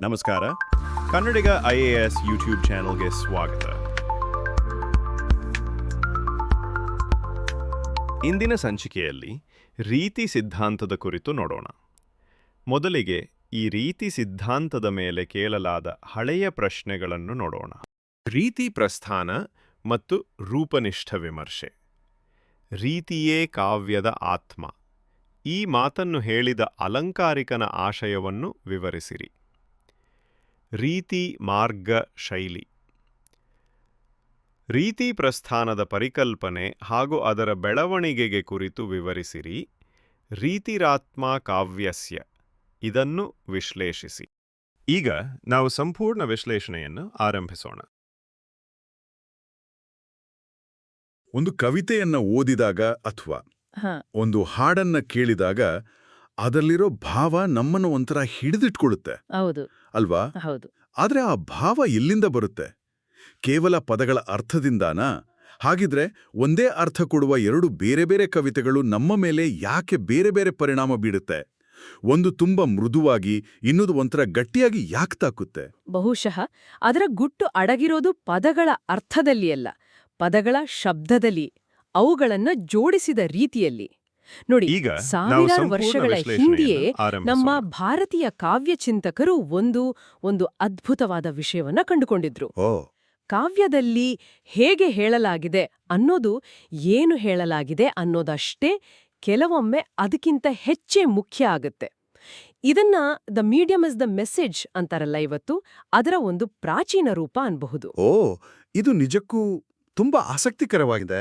ನಮಸ್ಕಾರ. Kannadiga I A S YouTube ಚಾನೆಲ್ಗೆ ಸ್ವಾಗತ. ಇಂದಿನ ಸಂಚಿಕೆಯಲ್ಲಿ ರೀತಿ ಸಿದ್ಧಾಂತದ ಕುರಿತು ನೋಡೋಣ. ಮೊದಲಿಗೆ ಈ ರೀತಿ ಸಿದ್ಧಾಂತದ ಮೇಲೆ ಕೇಳಲಾದ ಹಳೆಯ ಪ್ರಶ್ನೆಗಳನ್ನು ನೋಡೋಣ. ರೀತಿ ಪ್ರಸ್ಥಾನ ಮತ್ತು ರೂಪನಿಷ್ಠ ವಿಮರ್ಶೆ. ರೀತಿಯೇ ಕಾವ್ಯದ ಆತ್ಮ. ಈ ಮಾತನ್ನು ಹೇಳಿದ ಅಲಂಕಾರಿಕನ ಆಶಯವನ್ನು ವಿವರಿಸಿರಿ. ರೀತಿ ಮಾರ್ಗ ಶೈಲಿ. ರೀತಿ ಪ್ರಸ್ಥಾನದ ಪರಿಕಲ್ಪನೆ ಹಾಗೂ ಅದರ ಬೆಳವಣಿಗೆಗೆ ಕುರಿತು ವಿವರಿಸಿರಿ. ರೀತಿರಾತ್ಮ ಕಾವ್ಯಸ್ಯ. ಇದನ್ನು ವಿಶ್ಲೇಷಿಸಿ. ಈಗ ನಾವು ಸಂಪೂರ್ಣ ವಿಶ್ಲೇಷಣೆಯನ್ನು ಆರಂಭಿಸೋಣ. ಒಂದು ಕವಿತೆಯನ್ನು ಓದಿದಾಗ ಅಥವಾ ಒಂದು ಹಾಡನ್ನ ಕೇಳಿದಾಗ ಅದರಲ್ಲಿರೋ ಭಾವ ನಮ್ಮನ್ನು ಒಂಥರ ಹಿಡಿದಿಟ್ಕೊಳ್ಳುತ್ತೆ. ಹೌದು. ಅಲ್ವಾ? ಹೌದು. ಆದರೆ ಆ ಭಾವ ಎಲ್ಲಿಂದ ಬರುತ್ತೆ. ಕೇವಲ ಪದಗಳ ಅರ್ಥದಿಂದಾನಾ? ಹಾಗಿದ್ರೆ ಒಂದೇ ಅರ್ಥ ಕೊಡುವ ಎರಡು ಬೇರೆ ಬೇರೆ ಕವಿತೆಗಳು ನಮ್ಮ ಮೇಲೆ ಯಾಕೆ ಬೇರೆ ಬೇರೆ ಪರಿಣಾಮ ಬೀಡುತ್ತೆ ಒಂದು ತುಂಬಾ ಮೃದುವಾಗಿ ಇನ್ನೊಂದು ಒಂಥರ ಗಟ್ಟಿಯಾಗಿ ಯಾಕೆ ತಾಕುತ್ತೆ? ಬಹುಶಃ ಅದರ ಗುಟ್ಟು ಅಡಗಿರೋದು ಪದಗಳ ಅರ್ಥದಲ್ಲಿ ಅಲ್ಲ ಪದಗಳ ಶಬ್ದದಲ್ಲಿ ಅವುಗಳನ್ನ ಜೋಡಿಸಿದ ರೀತಿಯಲ್ಲಿ. ನೋಡಿ ಈಗ ಸಾವಿರಾರು ವರ್ಷಗಳ ಹಿಂದೆಯೇ ನಮ್ಮ ಭಾರತೀಯ ಕಾವ್ಯ ಚಿಂತಕರು ಒಂದು ಒಂದು ಅದ್ಭುತವಾದ ವಿಷಯವನ್ನ ಕಂಡುಕೊಂಡಿದ್ರು. ಕಾವ್ಯದಲ್ಲಿ ಹೇಗೆ ಹೇಳಲಾಗಿದೆ ಅನ್ನೋದು ಏನು ಹೇಳಲಾಗಿದೆ ಅನ್ನೋದಷ್ಟೇ ಕೆಲವೊಮ್ಮೆ ಅದಕ್ಕಿಂತ ಹೆಚ್ಚೇ ಮುಖ್ಯ ಆಗುತ್ತೆ. ಇದನ್ನ the medium is the message ಅಂತಾರಲ್ಲ ಇವತ್ತು ಅದರ ಒಂದು ಪ್ರಾಚೀನ ರೂಪ ಅನ್ಬಹುದು. ಓ ಇದು ನಿಜಕ್ಕೂ ತುಂಬಾ ಆಸಕ್ತಿಕರವಾಗಿದೆ.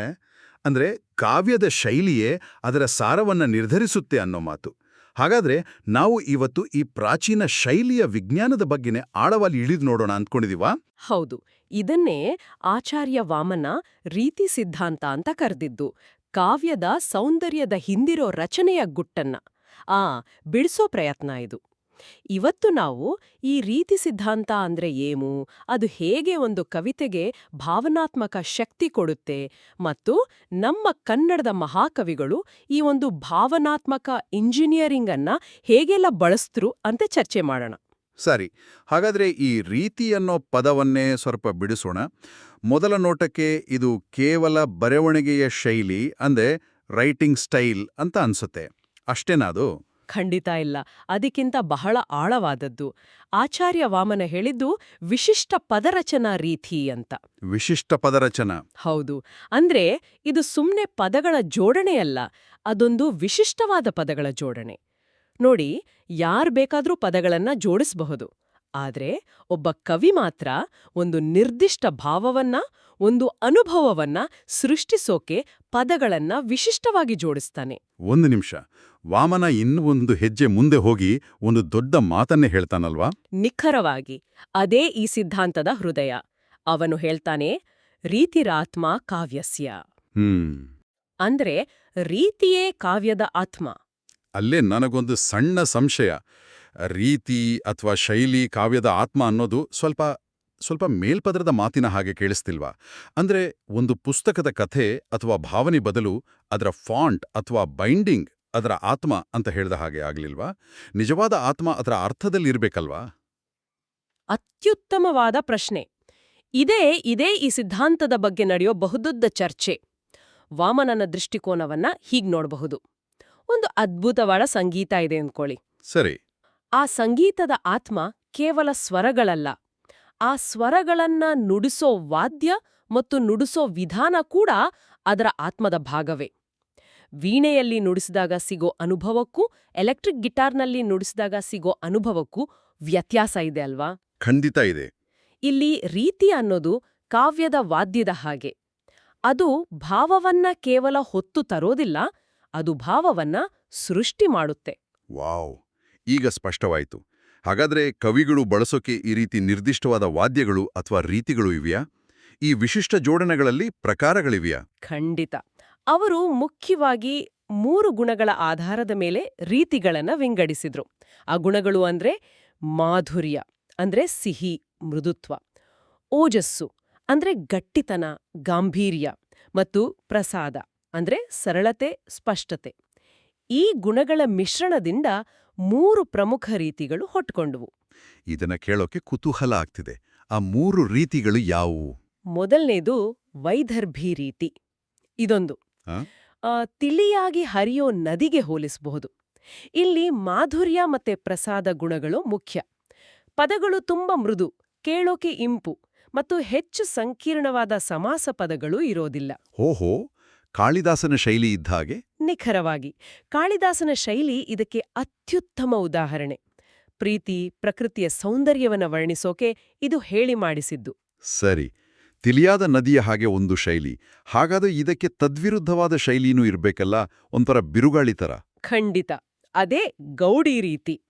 ಅಂದ್ರೆ ಕಾವ್ಯದ ಶೈಲಿಯೇ ಅದರ ಸಾರವನ್ನು ನಿರ್ಧರಿಸುತ್ತೆ ಅನ್ನೋ ಮಾತು. ಹಾಗಾದ್ರೆ ನಾವು ಇವತ್ತು ಈ ಪ್ರಾಚೀನ ಶೈಲಿಯ ವಿಜ್ಞಾನದ ಬಗ್ಗೆನೇ ಆಳವಾಗಿ ಇಳಿದು ನೋಡೋಣ ಅಂದ್ಕೊಂಡಿದೀವಾ ಹೌದು. ಇದನ್ನೇ ಆಚಾರ್ಯ ವಾಮನ ರೀತಿ ಸಿದ್ಧಾಂತ ಅಂತ ಕರೆದಿದ್ದು. ಕಾವ್ಯದ ಸೌಂದರ್ಯದ ಹಿಂದಿರೋ ರಚನೆಯ ಗುಟ್ಟನ್ನ. ಆ, ಬಿಡಿಸೋ ಪ್ರಯತ್ನ ಇದು. ಇವತ್ತು ನಾವು ಈ ರೀತಿ ಸಿದ್ಧಾಂತ ಅಂದ್ರೆ ಏನು, ಅದು ಹೇಗೆ ಒಂದು ಕವಿತೆಗೆ ಭಾವನಾತ್ಮಕ ಶಕ್ತಿ ಕೊಡುತ್ತೆ ಮತ್ತು ನಮ್ಮ ಕನ್ನಡದ ಮಹಾಕವಿಗಳು ಈ ಒಂದು ಭಾವನಾತ್ಮಕ ಇಂಜಿನಿಯರಿಂಗ್ ಅನ್ನ ಹೇಗೆಲ್ಲ ಬಳಸ್ತರು ಅಂತ ಚರ್ಚೆ ಮಾಡೋಣ. ಸರಿ, ಹಾಗಾದ್ರೆ ಈ ರೀತಿ ಅನ್ನೋ ಪದವನ್ನೇ ಸ್ವಲ್ಪ ಬಿಡಿಸೋಣ. ಮೊದಲ ನೋಟಕ್ಕೆ ಇದು ಕೇವಲ ಬರವಣಿಗೆಯ ಶೈಲಿ ಅಂದ್ರೆ ರೈಟಿಂಗ್ ಸ್ಟೈಲ್ ಅಂತ ಅನ್ಸುತ್ತೆ. ಅಷ್ಟೇನಾ ಅದು? ಖಂಡಿತ ಇಲ್ಲ. ಅದಕ್ಕಿಂತ ಬಹಳ ಆಳವಾದದ್ದು. ಆಚಾರ್ಯ ವಾಮನ ಹೇಳಿದ್ದು ವಿಶಿಷ್ಟ ಪದರಚನಾ ರೀತಿ ಅಂತ. ವಿಶಿಷ್ಟ ಪದರಚನ. ಹೌದು. ಅಂದ್ರೆ ಇದು ಸುಮ್ಮನೆ ಪದಗಳ ಜೋಡಣೆಯಲ್ಲ ಅದೊಂದು ವಿಶಿಷ್ಟವಾದ ಪದಗಳ ಜೋಡಣೆ. ನೋಡಿ ಯಾರ್ ಬೇಕಾದ್ರೂ ಪದಗಳನ್ನ ಜೋಡಿಸಬಹುದು. ಆದ್ರೆ ಒಬ್ಬ ಕವಿ ಮಾತ್ರ ಒಂದು ನಿರ್ದಿಷ್ಟ ಭಾವವನ್ನ ಒಂದು ಅನುಭವವನ್ನ ಸೃಷ್ಟಿಸೋಕೆ ಪದಗಳನ್ನ ವಿಶಿಷ್ಟವಾಗಿ ಜೋಡಿಸ್ತಾನೆ. ಒಂದು ನಿಮಿಷ. ವಾಮನ ಇನ್ನೂ ಒಂದು ಹೆಜ್ಜೆ ಮುಂದೆ ಹೋಗಿ ಒಂದು ದೊಡ್ಡ ಮಾತನ್ನೇ ಹೇಳ್ತಾನಲ್ವಾ? ನಿಖರವಾಗಿ ಅದೇ ಈ ಸಿದ್ಧಾಂತದ ಹೃದಯ. ಅವನು ಹೇಳ್ತಾನೆ ರೀತಿರಾತ್ಮ ಕಾವ್ಯಸ್ಯ. ಹ್ಮ್. ಅಂದ್ರೆ ರೀತಿಯೇ ಕಾವ್ಯದ ಆತ್ಮ. ಅಲ್ಲೇ ನನಗೊಂದು ಸಣ್ಣ ಸಂಶಯ. ರೀತಿ ಅಥವಾ ಶೈಲಿ ಕಾವ್ಯದ ಆತ್ಮ ಅನ್ನೋದು ಸ್ವಲ್ಪ ಸ್ವಲ್ಪ ಮೇಲ್ಪದರದ ಮಾತಿನ ಹಾಗೆ ಕೇಳಿಸ್ತಿಲ್ವಾ? ಅಂದ್ರೆ ಒಂದು ಪುಸ್ತಕದ ಕಥೆ ಅಥವಾ ಭಾವನೆ ಬದಲು ಅದರ ಫಾಂಟ್ ಅಥವಾ ಬೈಂಡಿಂಗ್ ಅದರ ಆತ್ಮ ಅಂತ ಹೇಳಿದ ಹಾಗೆ ಆಗ್ಲಿಲ್ವಾ? ನಿಜವಾದ ಆತ್ಮ ಅದರ ಅರ್ಥದಲ್ಲಿರ್ಬೇಕಲ್ವಾ ಅತ್ಯುತ್ತಮವಾದ ಪ್ರಶ್ನೆ. ಇದೇ ಇದೇ ಈ ಸಿದ್ಧಾಂತದ ಬಗ್ಗೆ ನಡೆಯೋ ಬಹುದೊಡ್ಡ ಚರ್ಚೆ. ವಾಮನನ ದೃಷ್ಟಿಕೋನವನ್ನ ಹೀಗ್ ನೋಡಬಹುದು. ಒಂದು ಅದ್ಭುತವಾದ ಸಂಗೀತ ಇದೆ ಅಂದ್ಕೊಳ್ಳಿ. ಸರಿ. ಆ ಸಂಗೀತದ ಆತ್ಮ ಕೇವಲ ಸ್ವರಗಳಲ್ಲ. ಆ ಸ್ವರಗಳನ್ನ ನುಡಿಸೋ ವಾದ್ಯ ಮತ್ತು ನುಡಿಸೋ ವಿಧಾನ ಕೂಡ ಅದರ ಆತ್ಮದ ಭಾಗವೇ. ವೀಣೆಯಲ್ಲಿ ನುಡಿಸಿದಾಗ ಸಿಗೋ ಅನುಭವಕ್ಕೂ ಎಲೆಕ್ಟ್ರಿಕ್ ಗಿಟಾರ್ನಲ್ಲಿ ನುಡಿಸಿದಾಗ ಸಿಗೋ ಅನುಭವಕ್ಕೂ ವ್ಯತ್ಯಾಸ ಇದೆ ಅಲ್ವಾ? ಖಂಡಿತ ಇದೆ. ಇಲ್ಲಿ ರೀತಿ ಅನ್ನೋದು ಕಾವ್ಯದ ವಾದ್ಯದ ಹಾಗೆ. ಅದು ಭಾವವನ್ನ ಕೇವಲ ಹೊತ್ತು ತರೋದಿಲ್ಲ ಅದು ಭಾವವನ್ನ ಸೃಷ್ಟಿ ಮಾಡುತ್ತೆ. ವಾವ್! ಈಗ ಸ್ಪಷ್ಟವಾಯಿತು. ಹಾಗಾದ್ರೆ ಕವಿಗಳು ಬಳಸೋಕೆ ಈ ರೀತಿ ನಿರ್ದಿಷ್ಟವಾದ ವಾದ್ಯಗಳು ಅಥವಾ ರೀತಿಗಳು ಇವೆಯಾ? ಈ ವಿಶಿಷ್ಟ ಜೋಡಣೆಗಳಲ್ಲಿ ಪ್ರಕಾರಗಳಿವೆಯಾ? ಖಂಡಿತ. ಅವರು ಮುಖ್ಯವಾಗಿ ಮೂರು ಗುಣಗಳ ಆಧಾರದ ಮೇಲೆ ರೀತಿಗಳನ್ನ ವಿಂಗಡಿಸಿದ್ರು. ಆ ಗುಣಗಳು ಅಂದ್ರೆ ಮಾಧುರ್ಯ ಅಂದ್ರೆ ಸಿಹಿ ಮೃದುತ್ವ ಓಜಸ್ಸು ಅಂದ್ರೆ ಗಟ್ಟಿತನ ಗಾಂಭೀರ್ಯ ಮತ್ತು ಪ್ರಸಾದ ಅಂದ್ರೆ ಸರಳತೆ ಸ್ಪಷ್ಟತೆ. ಈ ಗುಣಗಳ ಮಿಶ್ರಣದಿಂದ ಮೂರು ಪ್ರಮುಖ ರೀತಿಗಳು ಹೊಟ್ಕೊಂಡವು. ಇದನ್ನ ಕೇಳೋಕೆ ಕುತೂಹಲ ಆಗ್ತಿದೆ. ಆ ಮೂರು ರೀತಿಗಳು ಯಾವುವು? ಮೊದಲನೇದು ವೈದರ್ಭಿ ರೀತಿ. ಇದೊಂದು. ತಿಳಿಯಾಗಿ ಹರಿಯೋ ನದಿಗೆ ಹೋಲಿಸಬಹುದು. ಇಲ್ಲಿ ಮಾಧುರ್ಯ ಮತ್ತೆ ಪ್ರಸಾದ ಗುಣಗಳು ಮುಖ್ಯ. ಪದಗಳು ತುಂಬ ಮೃದು ಕೇಳೋಕೆ ಇಂಪು ಮತ್ತು ಹೆಚ್ಚು ಸಂಕೀರ್ಣವಾದ ಸಮಾಸ ಪದಗಳು ಇರೋದಿಲ್ಲ. ಓಹೋ ಕಾಳಿದಾಸನ ಶೈಲಿ ಇದ್ದ ಹಾಗೆ? ನಿಖರವಾಗಿ ಕಾಳಿದಾಸನ ಶೈಲಿ ಇದಕ್ಕೆ ಅತ್ಯುತ್ತಮ ಉದಾಹರಣೆ. ಪ್ರೀತಿ ಪ್ರಕೃತಿಯ ಸೌಂದರ್ಯವನ್ನ ವರ್ಣಿಸೋಕೆ ಇದು ಹೇಳಿ ಮಾಡಿಸಿದ್ದು. ಸರಿ. ತಿಳಿಯಾದ ನದಿಯ ಹಾಗೆ ಒಂದು ಶೈಲಿ. ಹಾಗಾದ್ರೆ ಇದಕ್ಕೆ ತದ್ವಿರುದ್ಧವಾದ ಶೈಲಿನೂ ಇರಬೇಕಲ್ಲ? ಒಂಥರ ಬಿರುಗಾಳಿ ತರ. ಖಂಡಿತ. ಅದೇ ಗೌಡಿ ರೀತಿ.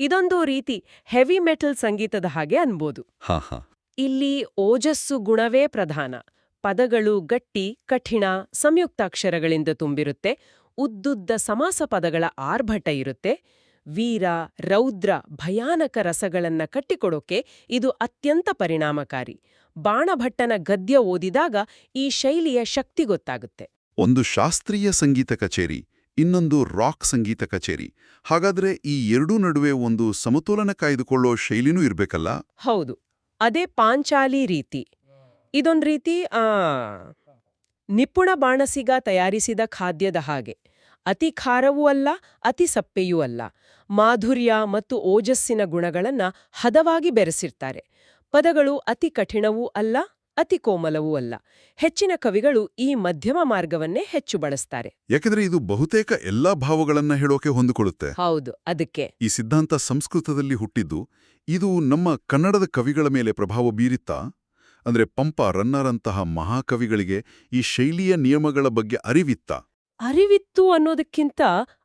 ಇದೊಂದು ರೀತಿ ಹೆವಿ ಮೆಟಲ್ ಸಂಗೀತದ ಹಾಗೆ ಅನ್ಬೋದು. ಹಾ ಹಾ. ಇಲ್ಲಿ ಓಜಸ್ಸು ಗುಣವೇ ಪ್ರಧಾನ. ಪದಗಳು ಗಟ್ಟಿ ಕಠಿಣ ಸಂಯುಕ್ತಾಕ್ಷರಗಳಿಂದ ತುಂಬಿರುತ್ತೆ. ಉದ್ದುದ್ದ ಸಮಾಸ ಪದಗಳ ಆರ್ಭಟ ಇರುತ್ತೆ. ವೀರ ರೌದ್ರ ಭಯಾನಕ ರಸಗಳನ್ನ ಕಟ್ಟಿಕೊಡೋಕೆ ಇದು ಅತ್ಯಂತ ಪರಿಣಾಮಕಾರಿ. ಬಾಣಭಟ್ಟನ ಗದ್ಯ ಓದಿದಾಗ ಈ ಶೈಲಿಯ ಶಕ್ತಿ ಗೊತ್ತಾಗುತ್ತೆ. ಒಂದು ಶಾಸ್ತ್ರೀಯ ಸಂಗೀತ ಕಚೇರಿ ಇನ್ನೊಂದು ರಾಕ್ ಸಂಗೀತ ಕಚೇರಿ. ಹಾಗಾದ್ರೆ ಈ ಎರಡೂ ನಡುವೆ ಒಂದು ಸಮತೋಲನ ಕಾಯ್ದುಕೊಳ್ಳೋ ಶೈಲಿನೂ ಇರ್ಬೇಕಲ್ಲ? ಹೌದು. ಅದೇ ಪಾಂಚಾಲಿ ರೀತಿ. ಇದೊಂದು ರೀತಿ ನಿಪುಣ ಬಾಣಸಿಗ ತಯಾರಿಸಿದ ಖಾದ್ಯದ ಹಾಗೆ. ಅತಿ ಖಾರವೂ ಅಲ್ಲ ಅತಿ ಸಪ್ಪೆಯೂ ಅಲ್ಲ. ಮಾಧುರ್ಯ ಮತ್ತು ಓಜಸ್ಸಿನ ಗುಣಗಳನ್ನ ಹದವಾಗಿ ಬೆರೆಸಿರ್ತಾರೆ. ಪದಗಳು ಅತಿ ಕಠಿಣವೂ ಅಲ್ಲ ಅತಿ ಕೋಮಲವೂ ಅಲ್ಲ. ಹೆಚ್ಚಿನ ಕವಿಗಳು ಈ ಮಧ್ಯಮ ಮಾರ್ಗವನ್ನೇ ಹೆಚ್ಚು ಬಳಸ್ತಾರೆ. ಯಾಕೆಂದ್ರೆ ಇದು ಬಹುತೇಕ ಎಲ್ಲಾ ಭಾವಗಳನ್ನ ಹೇಳೋಕೆ ಹೊಂದಿಕೊಳ್ಳುತ್ತೆ. ಹೌದು ಅದಕ್ಕೆ. ಈ ಸಿದ್ಧಾಂತ ಸಂಸ್ಕೃತದಲ್ಲಿ ಹುಟ್ಟಿದ್ದು ಇದು ನಮ್ಮ ಕನ್ನಡದ ಕವಿಗಳ ಮೇಲೆ ಪ್ರಭಾವ ಬೀರಿತ್ತಾ ಅಂದ್ರೆ ಪಂಪ ರನ್ನರಂತಹ ಮಹಾಕವಿಗಳಿಗೆ ಈ ಶೈಲಿಯ ನಿಯಮಗಳ ಬಗ್ಗೆ ಅರಿವಿತ್ತಾ. ಅರಿವಿತ್ತು ಅನ್ನೋದಕ್ಕಿಂತ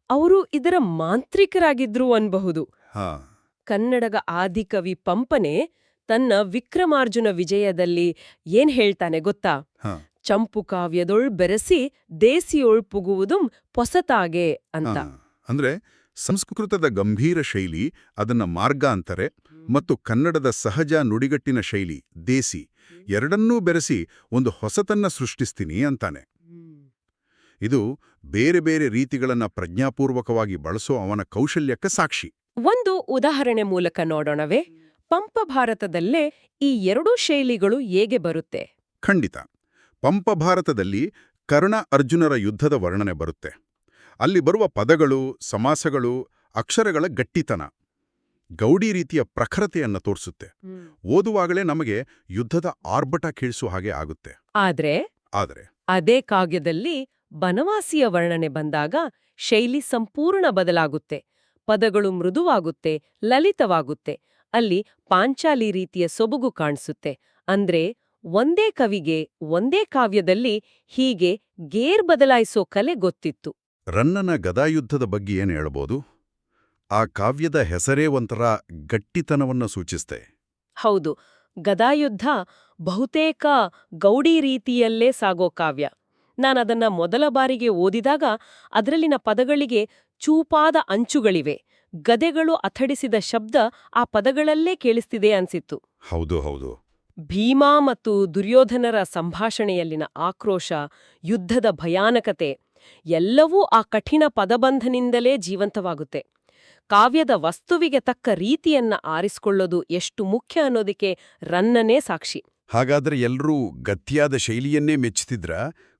ಅವರು ಇದರ ಮಾಂತ್ರಿಕರಾಗಿದ್ರು ಅನ್ಬಹುದು. ಹಾ. ಕನ್ನಡಗ ಆದಿಕವಿ ಪಂಪನೆ ತನ್ನ ವಿಕ್ರಮಾರ್ಜುನ ವಿಜಯದಲ್ಲಿ ಏನ್ ಹೇಳ್ತಾನೆ ಗೊತ್ತಾ. ಚಂಪು ಕಾವ್ಯದೊಳ್ ಬೆರೆಸಿ ದೇಸಿಯೊಳ್ ಪುಗುವುದುಂ ಪೊಸತಾಗೆ ಅಂತ. ಅಂದ್ರೆ ಸಂಸ್ಕೃತದ ಗಂಭೀರ ಶೈಲಿ ಅದನ್ನ ಮಾರ್ಗ ಅಂತಾರೆ ಮತ್ತು ಕನ್ನಡದ ಸಹಜ ನುಡಿಗಟ್ಟಿನ ಶೈಲಿ ದೇಸಿ. ಎರಡನ್ನೂ ಬೆರೆಸಿ ಒಂದು ಹೊಸತನ್ನ ಸೃಷ್ಟಿಸ್ತೀನಿ ಅಂತಾನೆ. ಇದು ಬೇರೆ ಬೇರೆ ರೀತಿಗಳನ್ನ ಪ್ರಜ್ಞಾಪೂರ್ವಕವಾಗಿ ಬಳಸೋ ಅವನ ಕೌಶಲ್ಯಕ್ಕೆ ಸಾಕ್ಷಿ. ಒಂದು ಉದಾಹರಣೆ ಮೂಲಕ ನೋಡೋಣವೇ. ಪಂಪ ಭಾರತದಲ್ಲೇ ಈ ಎರಡೂ ಶೈಲಿಗಳು ಹೇಗೆ ಬರುತ್ತೆ? ಖಂಡಿತ. ಪಂಪ ಭಾರತದಲ್ಲಿ ಕರ್ಣ ಅರ್ಜುನರ ಯುದ್ಧದ ವರ್ಣನೆ ಬರುತ್ತೆ. ಅಲ್ಲಿ ಬರುವ ಪದಗಳು ಸಮಾಸಗಳು ಅಕ್ಷರಗಳ ಗಟ್ಟಿತನ ಗೌಡಿ ರೀತಿಯ ಪ್ರಖರತೆಯನ್ನು ತೋರಿಸುತ್ತೆ. ಓದುವಾಗಲೇ ನಮಗೆ ಯುದ್ಧದ ಆರ್ಭಟ ಕೇಳಿಸುವ ಹಾಗೆ ಆಗುತ್ತೆ. ಆದ್ರೆ? ಆದರೆ? ಅದೇ ಕಾವ್ಯದಲ್ಲಿ ಬನವಾಸಿಯ ವರ್ಣನೆ ಬಂದಾಗ ಶೈಲಿ ಸಂಪೂರ್ಣ ಬದಲಾಗುತ್ತೆ. ಪದಗಳು ಮೃದುವಾಗುತ್ತೆ ಲಲಿತವಾಗುತ್ತೆ. ಅಲ್ಲಿ ಪಾಂಚಾಲಿ ರೀತಿಯ ಸೊಬಗು ಕಾಣಿಸುತ್ತೆ. ಅಂದ್ರೆ ಒಂದೇ ಕವಿಗೆ ಒಂದೇ ಕಾವ್ಯದಲ್ಲಿ ಹೀಗೆ ಗೇರ್ ಬದಲಾಯಿಸೋ ಕಲೆ ಗೊತ್ತಿತ್ತು. ರನ್ನನ ಗದಾಯುದ್ಧದ ಬಗ್ಗೆ ಏನು ಹೇಳ್ಬೋದು? ಆ ಕಾವ್ಯದ ಹೆಸರೇ ಒಂಥರ ಗಟ್ಟಿತನವನ್ನ ಸೂಚಿಸ್ತೆ. ಹೌದು. ಗದಾಯುದ್ಧ ಬಹುತೇಕ ಗೌಡಿ ರೀತಿಯಲ್ಲೇ ಸಾಗೋ ಕಾವ್ಯ. ನಾನದನ್ನ ಮೊದಲ ಬಾರಿಗೆ ಓದಿದಾಗ ಅದರಲ್ಲಿನ ಪದಗಳಿಗೆ ಚೂಪಾದ ಅಂಚುಗಳಿವೆ. ಗದೆಗಳು ಅಥಡಿಸಿದ ಶಬ್ದ ಆ ಪದಗಳಲ್ಲೇ ಕೇಳಿಸ್ತಿದೆ ಅನ್ಸಿತ್ತು. ಹೌದು ಹೌದು. ಭೀಮಾ ಮತ್ತು ದುರ್ಯೋಧನರ ಸಂಭಾಷಣೆಯಲ್ಲಿನ ಆಕ್ರೋಶ ಯುದ್ಧದ ಭಯಾನಕತೆ ಎಲ್ಲವೂ ಆ ಕಠಿಣ ಪದಬಂಧನಿಂದಲೇ ಜೀವಂತವಾಗುತ್ತೆ. ಕಾವ್ಯದ ವಸ್ತುವಿಗೆ ತಕ್ಕ ರೀತಿಯನ್ನ ಆರಿಸಿಕೊಳ್ಳೋದು ಎಷ್ಟು ಮುಖ್ಯ ಅನ್ನೋದಕ್ಕೆ ರನ್ನನೇ ಸಾಕ್ಷಿ. ಹಾಗಾದ್ರೆ ಎಲ್ಲರೂ ಗತ್ಯಾದ ಶೈಲಿಯನ್ನೇ ಮೆಚ್ಚುತ್ತಿದ್ರ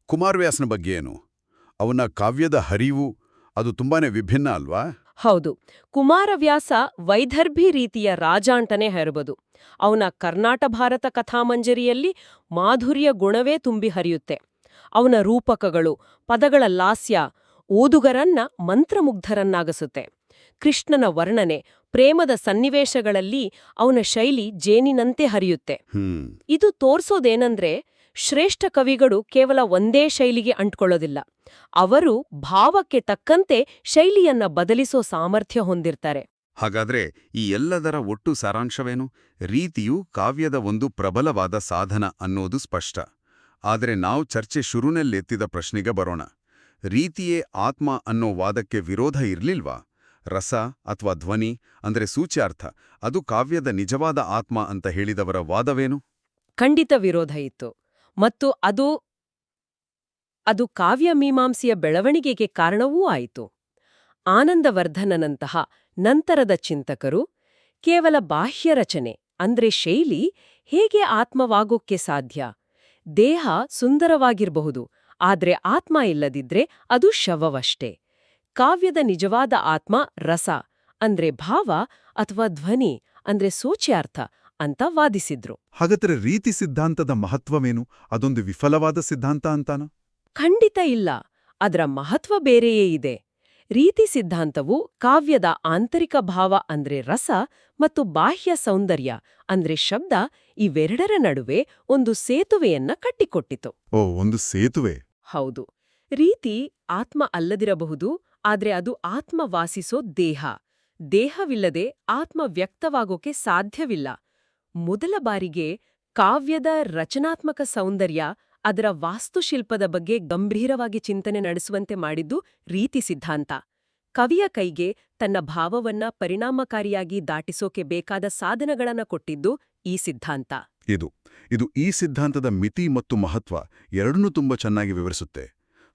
ಕುಮಾರವ್ಯಾಸನ ಬಗ್ಗೆ ಏನು? ಅವನ ಕಾವ್ಯದ ಹರಿವು ಅದು ತುಂಬಾನೇ ವಿಭಿನ್ನ ಅಲ್ವಾ? ಹೌದು. ಕುಮಾರವ್ಯಾಸ ವೈದರ್ಭಿ ರೀತಿಯ ರಾಜ ಅಂತಾನೆ ಹೇರಬಹುದು ಅವನ ಕರ್ನಾಟ ಭಾರತ ಕಥಾಮಂಜರಿಯಲ್ಲಿ ಮಾಧುರ್ಯ ಗುಣವೇ ತುಂಬಿ ಹರಿಯುತ್ತೆ. ಅವನ ರೂಪಕಗಳು ಪದಗಳ ಲಾಸ್ಯ ಓದುಗರನ್ನ ಮಂತ್ರಮುಗ್ಧರನ್ನಾಗಿಸುತ್ತೆ. ಕೃಷ್ಣನ ವರ್ಣನೆ ಪ್ರೇಮದ ಸನ್ನಿವೇಶಗಳಲ್ಲಿ ಅವನ ಶೈಲಿ ಜೇನಿನಂತೆ ಹರಿಯುತ್ತೆ. ಇದು ತೋರ್ಸೋದೇನಂದ್ರೆ ಶ್ರೇಷ್ಠ ಕವಿಗಳು ಕೇವಲ ಒಂದೇ ಶೈಲಿಗೆ ಅಂಟ್ಕೊಳ್ಳೋದಿಲ್ಲ. ಅವರು ಭಾವಕ್ಕೆ ತಕ್ಕಂತೆ ಶೈಲಿಯನ್ನ ಬದಲಿಸೋ ಸಾಮರ್ಥ್ಯ ಹೊಂದಿರ್ತಾರೆ. ಹಾಗಾದ್ರೆ ಈ ಎಲ್ಲದರ ಒಟ್ಟು ಸಾರಾಂಶವೇನು? ರೀತಿಯು ಕಾವ್ಯದ ಒಂದು ಪ್ರಬಲವಾದ ಸಾಧನ ಅನ್ನೋದು ಸ್ಪಷ್ಟ. ಆದರೆ ನಾವು ಚರ್ಚೆ ಶುರುನಲ್ಲೆತ್ತಿದ ಪ್ರಶ್ನೆಗೆ ಬರೋಣ. ರೀತಿಯೇ ಆತ್ಮ ಅನ್ನೋ ವಾದಕ್ಕೆ ವಿರೋಧ ಇರ್ಲಿಲ್ವಾ? ರಸ ಅಥವಾ ಧ್ವನಿ ಅಂದ್ರೆ ಸೂಚ್ಯಾರ್ಥ ಅದು ಕಾವ್ಯದ ನಿಜವಾದ ಆತ್ಮ ಅಂತ ಹೇಳಿದವರ ವಾದವೇನು? ಖಂಡಿತ ವಿರೋಧ ಇತ್ತು. ಮತ್ತು ಅದು ಅದು ಕಾವ್ಯಮೀಮಾಂಸೆಯ ಬೆಳವಣಿಗೆಗೆ ಕಾರಣವೂ ಆಯಿತು. ಆನಂದವರ್ಧನನಂತಹ ನಂತರದ ಚಿಂತಕರು ಕೇವಲ ಬಾಹ್ಯ ರಚನೆ, ಅಂದ್ರೆ ಶೈಲಿ, ಹೇಗೆ ಆತ್ಮವಾಗೋಕ್ಕೆ ಸಾಧ್ಯ? ದೇಹ ಸುಂದರವಾಗಿರಬಹುದು, ಆದ್ರೆ ಆತ್ಮ ಇಲ್ಲದಿದ್ರೆ ಅದು ಶವವಷ್ಟೇ. ಕಾವ್ಯದ ನಿಜವಾದ ಆತ್ಮ ರಸ, ಅಂದ್ರೆ ಭಾವ ಅಥವಾ ಧ್ವನಿ, ಅಂದ್ರೆ ಸೂಚ್ಯಾರ್ಥ ಅಂತ ವಾದಿಸಿದ್ರು. ಹಾಗಾದರೆ ರೀತಿ ಸಿದ್ಧಾಂತದ ಮಹತ್ವವೇನು? ಅದೊಂದು ವಿಫಲವಾದ ಸಿದ್ಧಾಂತ ಅಂತಾನ? ಖಂಡಿತ ಇಲ್ಲ. ಅದರ ಮಹತ್ವ ಬೇರೆಯೇ ಇದೆ. ರೀತಿ ಸಿದ್ಧಾಂತವು ಕಾವ್ಯದ ಆಂತರಿಕ ಭಾವ ಅಂದ್ರೆ ರಸ ಮತ್ತು ಬಾಹ್ಯ ಸೌಂದರ್ಯ ಅಂದ್ರೆ ಶಬ್ದ ಇವೆರಡರ ನಡುವೆ ಒಂದು ಸೇತುವೆಯನ್ನ ಕಟ್ಟಿಕೊಟ್ಟಿತು. ಓ ಒಂದು ಸೇತುವೆ. ಹೌದು. ರೀತಿ ಆತ್ಮ ಅಲ್ಲದಿರಬಹುದು ಆದ್ರೆ ಅದು ಆತ್ಮ ವಾಸಿಸೋ ದೇಹ. ದೇಹವಿಲ್ಲದೆ ಆತ್ಮ ವ್ಯಕ್ತವಾಗೋಕೆ ಸಾಧ್ಯವಿಲ್ಲ. ಮೊದಲ ಬಾರಿಗೆ ಕಾವ್ಯದ ರಚನಾತ್ಮಕ ಸೌಂದರ್ಯ ಅದರ ವಾಸ್ತುಶಿಲ್ಪದ ಬಗ್ಗೆ ಗಂಭೀರವಾಗಿ ಚಿಂತನೆ ನಡೆಸುವಂತೆ ಮಾಡಿದ್ದು ರೀತಿ ಸಿದ್ಧಾಂತ. ಕವಿಯ ಕೈಗೆ ತನ್ನ ಭಾವವನ್ನ ಪರಿಣಾಮಕಾರಿಯಾಗಿ ದಾಟಿಸೋಕೆ ಬೇಕಾದ ಸಾಧನಗಳನ್ನ ಕೊಟ್ಟಿದ್ದು ಈ ಸಿದ್ಧಾಂತ. ಇದು ಇದು ಈ ಸಿದ್ಧಾಂತದ ಮಿತಿ ಮತ್ತು ಮಹತ್ವ ಎರಡನ್ನೂ ತುಂಬಾ ಚೆನ್ನಾಗಿ ವಿವರಿಸುತ್ತೆ.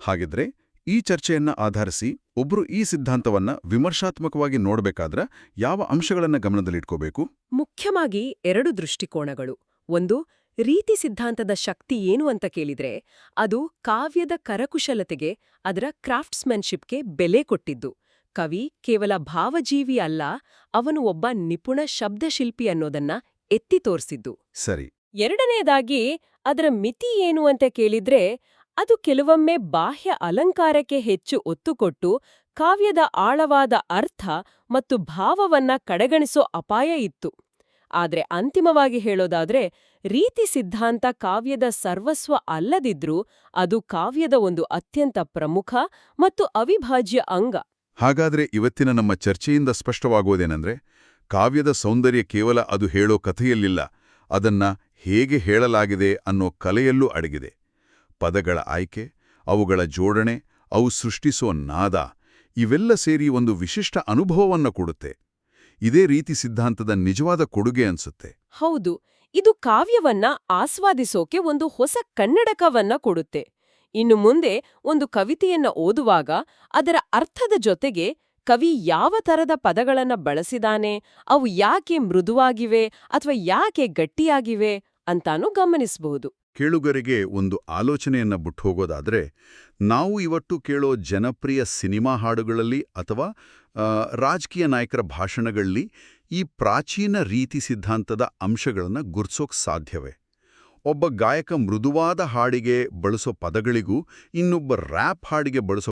ಹಾಗಿದ್ರೆ ಈ ಚರ್ಚೆಯನ್ನ ಆಧರಿಸಿ ಒಬ್ರು ಈ ಸಿದ್ಧಾಂತವನ್ನ ವಿಮರ್ಶಾತ್ಮಕವಾಗಿ ನೋಡ್ಬೇಕಾದ್ರ ಯಾವ ಅಂಶಗಳನ್ನ ಗಮನದಲ್ಲಿಟ್ಕೋಬೇಕು? ಮುಖ್ಯವಾಗಿ ಎರಡು ದೃಷ್ಟಿಕೋನಗಳು. ಒಂದು ರೀತಿ ಸಿದ್ಧಾಂತದ ಶಕ್ತಿ ಏನು ಅಂತ ಕೇಳಿದ್ರೆ ಅದು ಕಾವ್ಯದ ಕರಕುಶಲತೆಗೆ ಅದರ ಕ್ರಾಫ್ಟ್ಸ್ಮನ್ಶಿಪ್ಗೆ ಬೆಲೆ ಕೊಟ್ಟಿದ್ದು. ಕವಿ ಕೇವಲ ಭಾವಜೀವಿ ಅಲ್ಲ ಅವನು ಒಬ್ಬ ನಿಪುಣ ಶಬ್ದಶಿಲ್ಪಿ ಅನ್ನೋದನ್ನ ಎತ್ತಿ ತೋರಿಸಿದ್ದು. ಸರಿ. ಎರಡನೆಯದಾಗಿ ಅದರ ಮಿತಿ ಏನು ಅಂತ ಕೇಳಿದ್ರೆ ಅದು ಕೆಲವೊಮ್ಮೆ ಬಾಹ್ಯ ಅಲಂಕಾರಕ್ಕೆ ಹೆಚ್ಚು ಒತ್ತು ಕೊಟ್ಟು ಕಾವ್ಯದ ಆಳವಾದ ಅರ್ಥ ಮತ್ತು ಭಾವವನ್ನ ಕಡೆಗಣಿಸೋ ಅಪಾಯ ಇತ್ತು. ಆದ್ರೆ ಅಂತಿಮವಾಗಿ ಹೇಳೋದಾದ್ರೆ, ರೀತಿ ಸಿದ್ಧಾಂತ ಕಾವ್ಯದ ಸರ್ವಸ್ವ ಅಲ್ಲದಿದ್ರೂ ಅದು ಕಾವ್ಯದ ಒಂದು ಅತ್ಯಂತ ಪ್ರಮುಖ ಮತ್ತು ಅವಿಭಾಜ್ಯ ಅಂಗ. ಹಾಗಾದ್ರೆ ಇವತ್ತಿನ ನಮ್ಮ ಚರ್ಚೆಯಿಂದ ಸ್ಪಷ್ಟವಾಗುವುದೇನೆಂದ್ರೆ ಕಾವ್ಯದ ಸೌಂದರ್ಯ ಕೇವಲ ಅದು ಹೇಳೋ ಕಥೆಯಲ್ಲಿಲ್ಲ, ಅದನ್ನ ಹೇಗೆ ಹೇಳಲಾಗಿದೆ ಅನ್ನೋ ಕಲೆಯಲ್ಲೂ ಅಡಗಿದೆ. ಪದಗಳ ಆಯ್ಕೆ, ಅವುಗಳ ಜೋಡಣೆ, ಅವು ಸೃಷ್ಟಿಸೋ ನಾದ, ಇವೆಲ್ಲ ಸೇರಿ ಒಂದು ವಿಶಿಷ್ಟ ಅನುಭವವನ್ನ ಕೊಡುತ್ತೆ. ಇದೇ ರೀತಿ ಸಿದ್ಧಾಂತದ ನಿಜವಾದ ಕೊಡುಗೆ ಅನ್ಸುತ್ತೆ. ಹೌದು, ಇದು ಕಾವ್ಯವನ್ನ ಆಸ್ವಾದಿಸೋಕೆ ಒಂದು ಹೊಸ ಕನ್ನಡಕವನ್ನ ಕೊಡುತ್ತೆ. ಇನ್ನು ಮುಂದೆ ಒಂದು ಕವಿತೆಯನ್ನ ಓದುವಾಗ ಅದರ ಅರ್ಥದ ಜೊತೆಗೆ ಕವಿ ಯಾವ ತರದ ಪದಗಳನ್ನ ಬಳಸಿದಾನೆ, ಅವು ಯಾಕೆ ಮೃದುವಾಗಿವೆ ಅಥವಾ ಯಾಕೆ ಗಟ್ಟಿಯಾಗಿವೆ ಅಂತಾನೂ ಗಮನಿಸಬಹುದು. ಕೇಳುಗರಿಗೆ ಒಂದು ಆಲೋಚನೆಯನ್ನ ಬಿಟ್ಟುಹೋಗೋದಾದ್ರೆ ನಾವು ಇವತ್ತು ಕೇಳೋ ಜನಪ್ರಿಯ ಸಿನಿಮಾ ಹಾಡುಗಳಲ್ಲಿ ಅಥವಾ ರಾಜಕೀಯ ನಾಯಕರ ಭಾಷಣಗಳಲ್ಲಿ ಈ ಪ್ರಾಚೀನ ರೀತಿ ಸಿದ್ಧಾಂತದ ಅಂಶಗಳನ್ನು ಗುರ್ಸೋಕ್ ಸಾಧ್ಯವೇ? ಒಬ್ಬ ಗಾಯಕ ಮೃದುವಾದ ಹಾಡಿಗೆ ಬಳಸೋ ಪದಗಳಿಗೂ ಇನ್ನೊಬ್ಬ ರ್ಯಾಪ್ ಹಾಡಿಗೆ ಬಳಸೋ